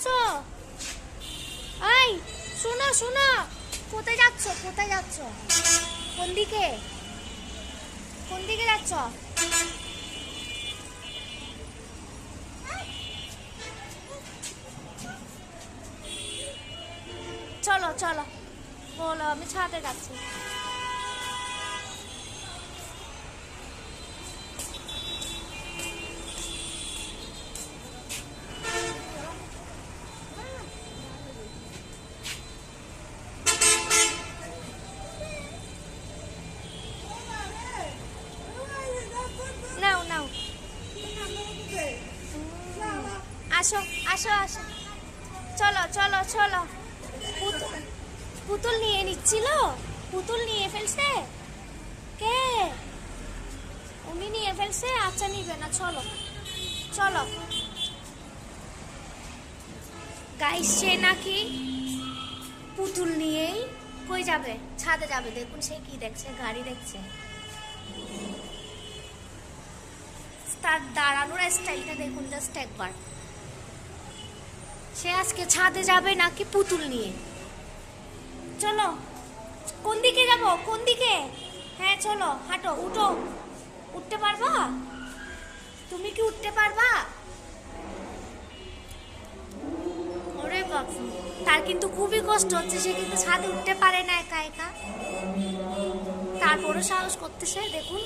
যাচ্ছ? এই, শোনো শোনো। কোথায় যাচ্ছ? কোথায় যাচ্ছ? কোন দিকে? কোন দিকে যাচ্ছ? চলো চলো। বলো, আমি ছাদে যাচ্ছি। আসো আসো আসো। চলো চলো চলো। পুতুল নিয়ে নিচ্ছিল? পুতুল নিয়ে ফেলছে? কে? উনি নিয়ে ফেলছে? আচ্ছা নিবে না, চলো। চলো। গাইস সে নাকি পুতুল নিয়েই কই যাবে? ছাদে যাবে। দেখুন সে কি দেখছে, গাড়ি দেখছে। তার দাঁড়ানোর স্টাইলটা দেখুন জাস্ট একবার। সে আজকে ছাদে যাবে নাকি পুতুল নিয়ে? চলো। কোন দিকে যাব? কোন দিকে? হ্যাঁ চলো, হাঁটো, উঠো। উঠতে পারবা? তুমি কি উঠতে পারবা? ওরে তার কিন্তু খুবই কষ্ট হচ্ছে, সে কিন্তু ছাদে উঠতে পারে না একা একা। তারপরও সাহস করতেছে, দেখুন।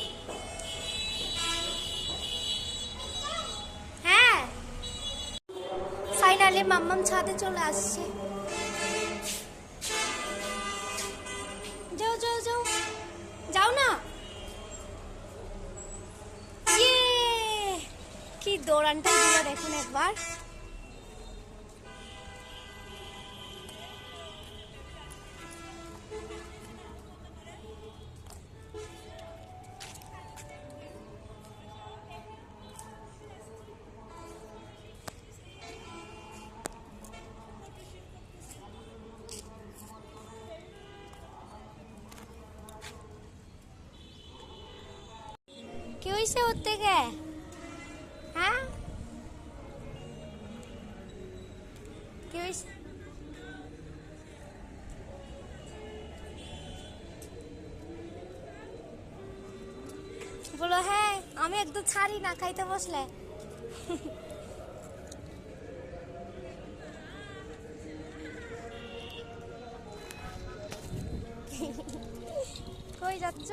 ফাইনালি মাম্মাম ছাদে চলে আসছে। যাও যাও যাও। যাও না। ইয়ে! কি দৌড়ানটা দেখুন একবার। কি হয়েছে ওর থেকে হ্যাঁ? কি বলো হ্যাঁ আমি একদম ছাড়ি না, খাইতে বসলে। কই যাচ্ছ?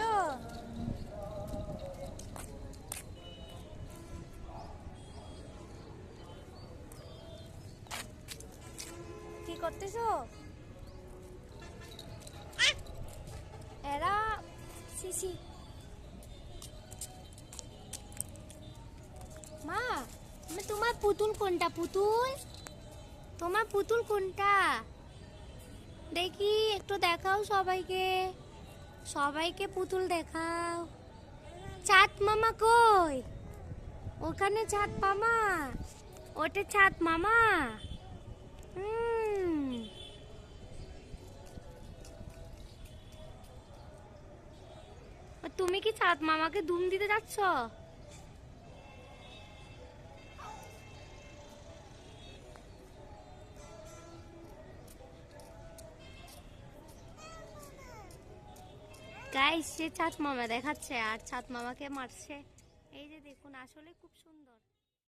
করতেছো? এরা সিসি মা তোমার পুতুল কোনটা, পুতুল? তোমার পুতুল কোনটা? দেখি, একটু দেখাও সবাইকে। সবাইকে পুতুল দেখাও। চাঁদ মামা কই? ওখানে চাঁদ মামা? ওটা চাঁদ মামা? হুম তুমি কি চাঁদ মামাকে দুম দিতে যাচ্ছ? গাইস সে চাঁদ মামা দেখাচ্ছে আর চাঁদ মামাকে মারছে, এই যে দেখুন, আসলে খুব সুন্দর।